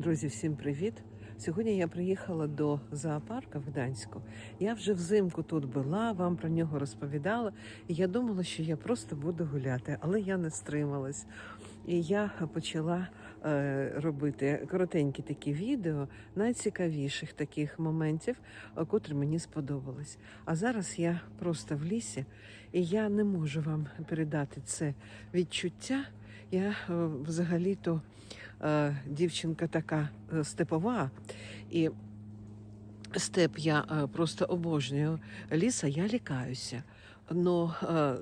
Друзі, всім привіт! Сьогодні я приїхала до зоопарка в Гданську. Я вже взимку тут була, вам про нього розповідала. І я думала, що я просто буду гуляти, але я не стрималась. І я почала е, робити коротенькі такі відео найцікавіших таких моментів, е, котрі мені сподобались. А зараз я просто в лісі, і я не можу вам передати це відчуття. Я е, взагалі-то е, дівчинка така е, степова, і степ я просто обожнюю. Ліса я лякаюся. Но е,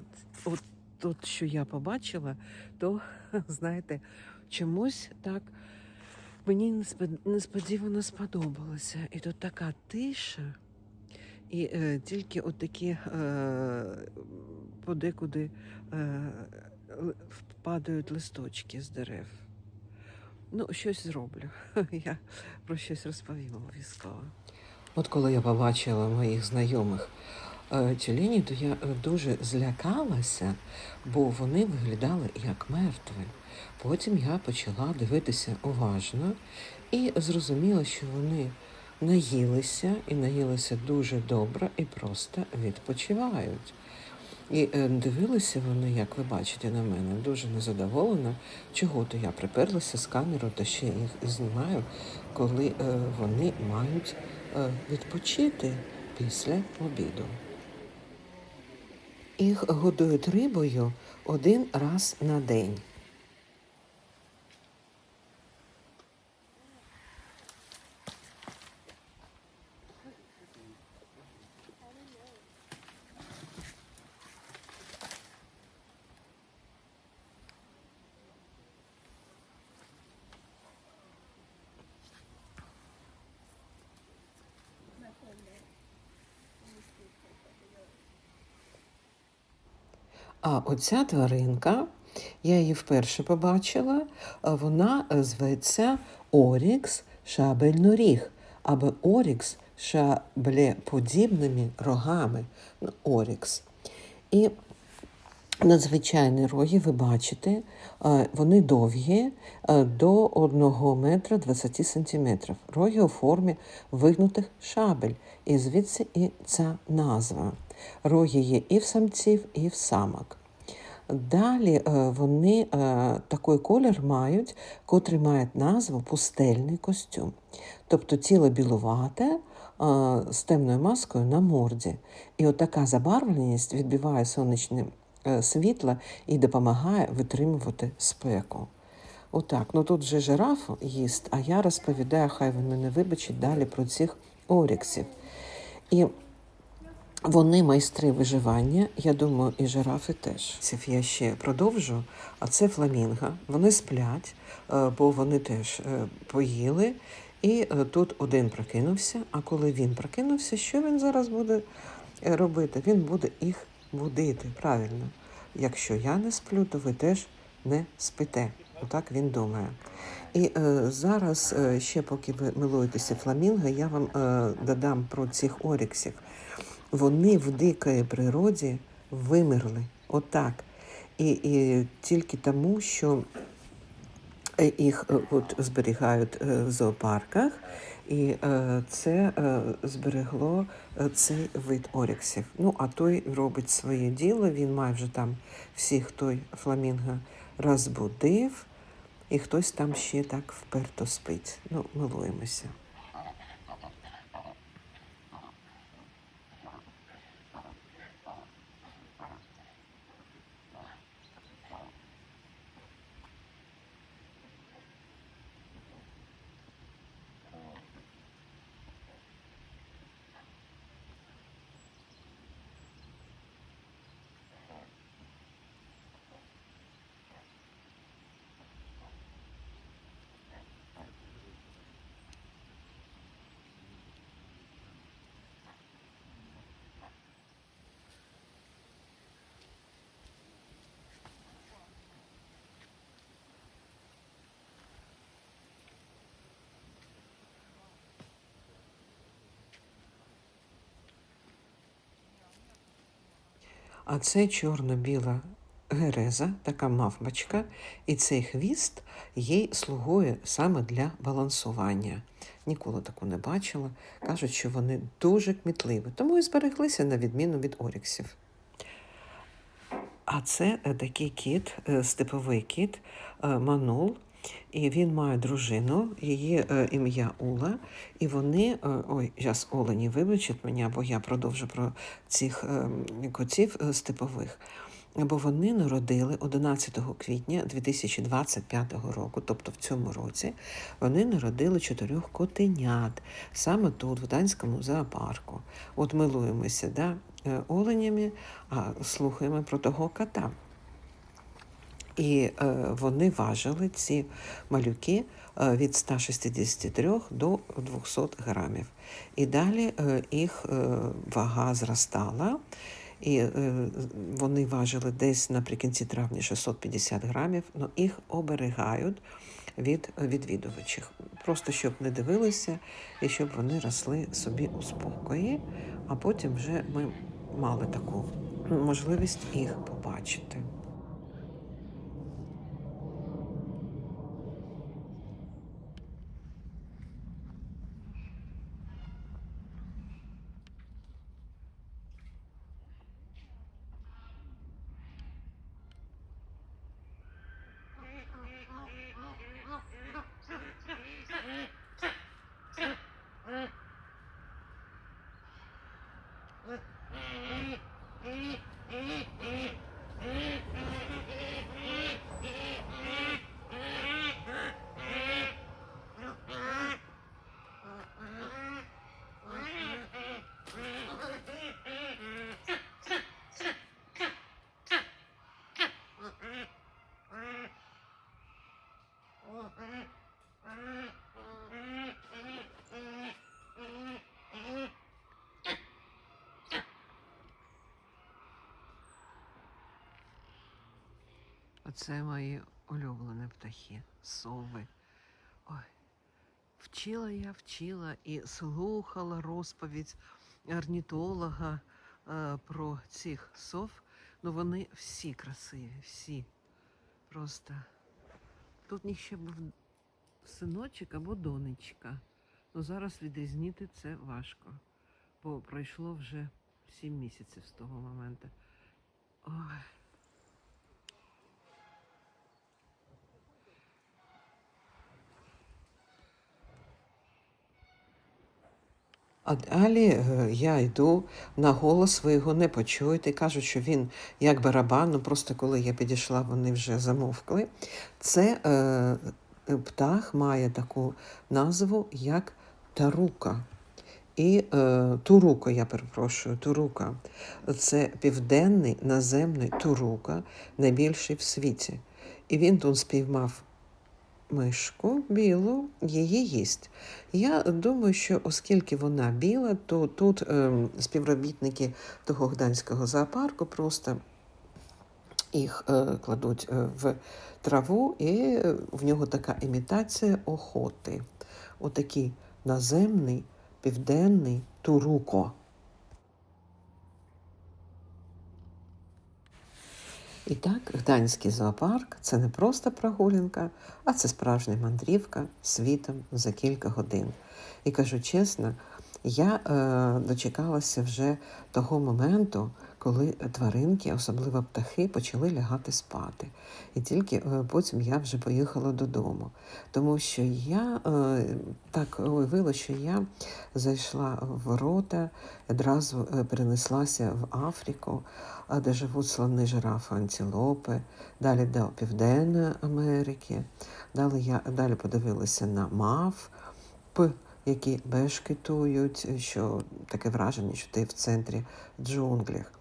от тут, що я побачила, то знаєте, чомусь так мені несподівано сподобалося. І тут така тиша. І е, тільки от такі е, подекуди е, падають листочки з дерев. Ну, щось зроблю. Я про щось розповім обов'язково. От коли я побачила моїх знайомих е, тюлені, то я е, дуже злякалася, бо вони виглядали як мертві. Потім я почала дивитися уважно і зрозуміла, що вони наїлися і наїлися дуже добре і просто відпочивають. І е, дивилися вони, як ви бачите на мене, дуже незадоволено. Чого то я приперлася з камерою та ще їх знімаю, коли е, вони мають е, відпочити після обіду. Їх годують рибою один раз на день. А оця тваринка, я її вперше побачила, вона е, зветься Орікс шабельноріг, або Орікс шаблеподібними рогами. Ну, Орікс. І надзвичайні роги, ви бачите, е, вони довгі е, до 1 метра 20 сантиметрів. Роги у формі вигнутих шабель. І звідси і ця назва. Роги є і в самців, і в самок. Далі е, вони такий колір мають, котрий має назву пустельний костюм. Тобто тіло білувате з темною маскою на морді. І от забарвленість відбиває сонячне е, світло і допомагає витримувати спеку. Отак, ну тут же жираф їсть, а я розповідаю, хай він мене вибачить далі про цих оріксів. І вони майстри виживання, я думаю, і жирафи теж. Я ще продовжу. А це фламінго. Вони сплять, е, бо вони теж е, поїли. І тут один прокинувся. А коли він прокинувся, що він зараз буде робити? Він буде їх будити. Правильно. Якщо я не сплю, то ви теж не спите. Отак він думає. І е, зараз, е, ще поки ви милуєтеся фламінго, я вам е, додам про цих оріксів. Вони в дикій природі вимерли. Отак. І, і тільки тому, що їх е, от, зберігають е, в зоопарках, і е, це е, зберегло е, цей вид оріксів. Ну, а той робить своє діло, він майже там всіх той фламінго розбудив, і хтось там ще так вперто спить. Ну, милуємося. А це чорно-біла гереза, така мавпочка, і цей хвіст їй слугує саме для балансування. Ніколи таку не бачила. Кажуть, що вони дуже кмітливі, тому і збереглися на відміну від оріксів. А це е, такий кіт, е, степовий кіт е, Манул. І він має дружину, її е, ім'я Ула. І вони, е, ой, зараз Олені вибачить мене, бо я продовжу про цих е, котів е, степових. Бо вони народили 11 квітня 2025 року, тобто в цьому році, вони народили чотирьох котенят саме тут, в Данському зоопарку. От милуємося да, е, оленями, а слухаємо про того кота. І е, вони важили ці малюки е, від 163 до 200 грамів. І далі е, їх вага зростала, і вони важили десь наприкінці травня 650 грамів, але їх оберігають від відвідувачів. Просто щоб не дивилися і щоб вони росли собі у спокої, а потім вже ми мали таку можливість їх побачити. Оце мої улюблені птахи, сови. Ой. Вчила я, вчила і слухала розповідь орнітолога е, про цих сов. Ну вони всі красиві, всі. Просто тут них ще був синочок або донечка. Ну зараз відрізнити це важко, бо пройшло вже сім місяців з того моменту. Ой. А далі е, я йду на голос, ви його не почуєте. Кажуть, що він як барабан, ну просто коли я підійшла, вони вже замовкли. Це е, птах має таку назву, як тарука. І е, турука, я перепрошую, турука. Це південний наземний турука, найбільший в світі. І він тут спіймав мишку білу, її їсть. Я думаю, що оскільки вона біла, то тут ем, співробітники того гданського зоопарку просто їх е, кладуть е, в траву, і е, в нього така імітація охоти. Отакий наземний південний туруко. І так, Гданський зоопарк це не просто прогулянка, а це справжня мандрівка світом за кілька годин. І кажу чесно, я е, дочекалася вже того моменту, коли тваринки, особливо птахи, почали лягати спати. І тільки е, потім я вже поїхала додому. Тому що я е, так уявила, що я зайшла в ворота, одразу е, перенеслася в Африку, де живуть слони жирафи, антилопи, далі до Південної Америки. Далі я далі подивилася на мав, які бешкетують, що таке враження, що ти в центрі джунглях.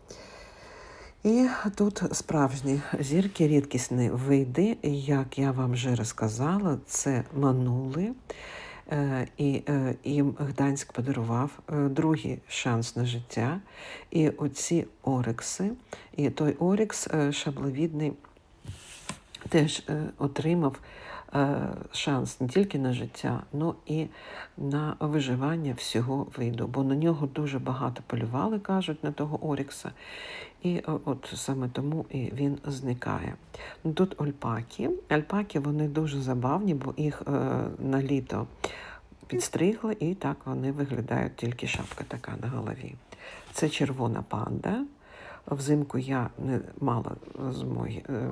І тут справжні зірки, рідкісні види, як я вам вже розказала, це манули. Е, І е, їм Гданськ подарував е, другий шанс на життя. І оці орекси, і той орекс е, шабловідний теж е, отримав е, шанс не тільки на життя, але і на виживання всього виду. Бо на нього дуже багато полювали, кажуть, на того орікса. І от саме тому і він зникає. Ну, Тут ольпаки. Альпаки вони дуже забавні, бо їх е, на літо підстригли, і так вони виглядають, тільки шапка така на голові. Це червона панда. Взимку я не мала змоги е,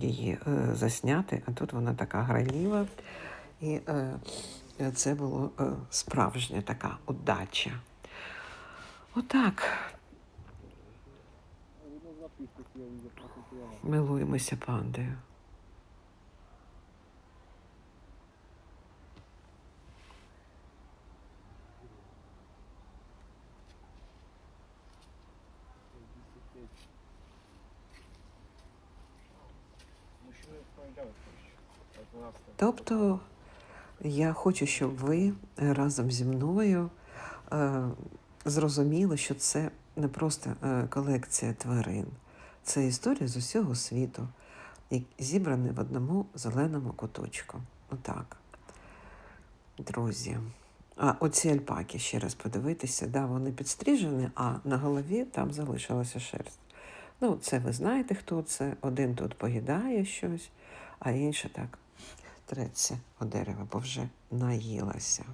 її е, засняти, а тут вона така грайлива. І е, це було е, справжня така удача. Отак. Милуємося пандою. Тобто я хочу, щоб ви разом зі мною е, зрозуміли, що це не просто е, колекція тварин, це історія з усього світу, зібрані в одному зеленому куточку. Отак. Друзі. А оці альпаки, ще раз подивитися, да, вони підстрижені, а на голові там залишилася шерсть. Ну, це ви знаєте, хто це. Один тут поїдає щось, а інший так треться о дерево, бо вже наїлася.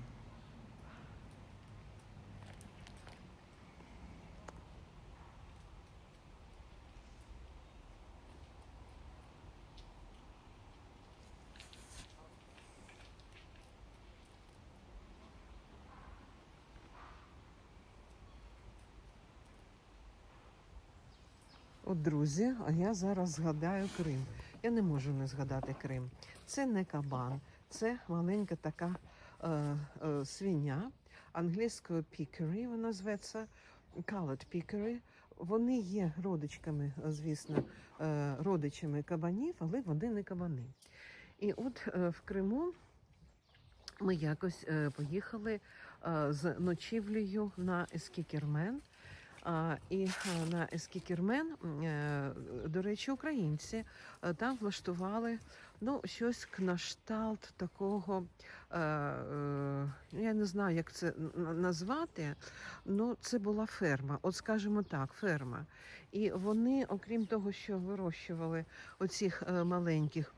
От, друзі, а я зараз згадаю Крим. Я не можу не згадати Крим. Це не кабан, це маленька така е, е, свиня. Англійською пікері вона зветься, colored пікері. Вони є родичками, звісно, е, родичами кабанів, але вони не кабани. І от е, в Криму ми якось е, поїхали е, з ночівлею на Ескікермен. І на Ескікермен, е, до речі, українці е, там влаштували ну, щось кнашталт такого, е, я не знаю, як це назвати. Ну, це була ферма, от скажімо так, ферма. І вони, окрім того, що вирощували оцих маленьких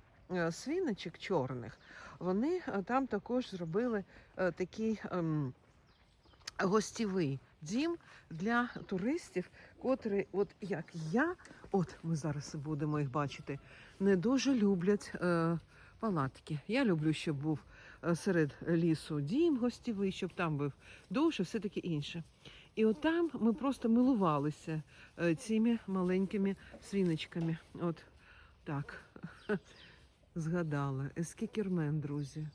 свиночок чорних, вони там також зробили такий. ем, гостєвий дім для туристів, котрі, от як я, от ми зараз будемо їх бачити, не дуже люблять е, палатки. Я люблю, щоб був е, серед лісу дім гостєвий, щоб там був душ і все таке інше. І от там ми просто милувалися е, цими маленькими свіночками. От так. Згадала. Ескікермен, друзі.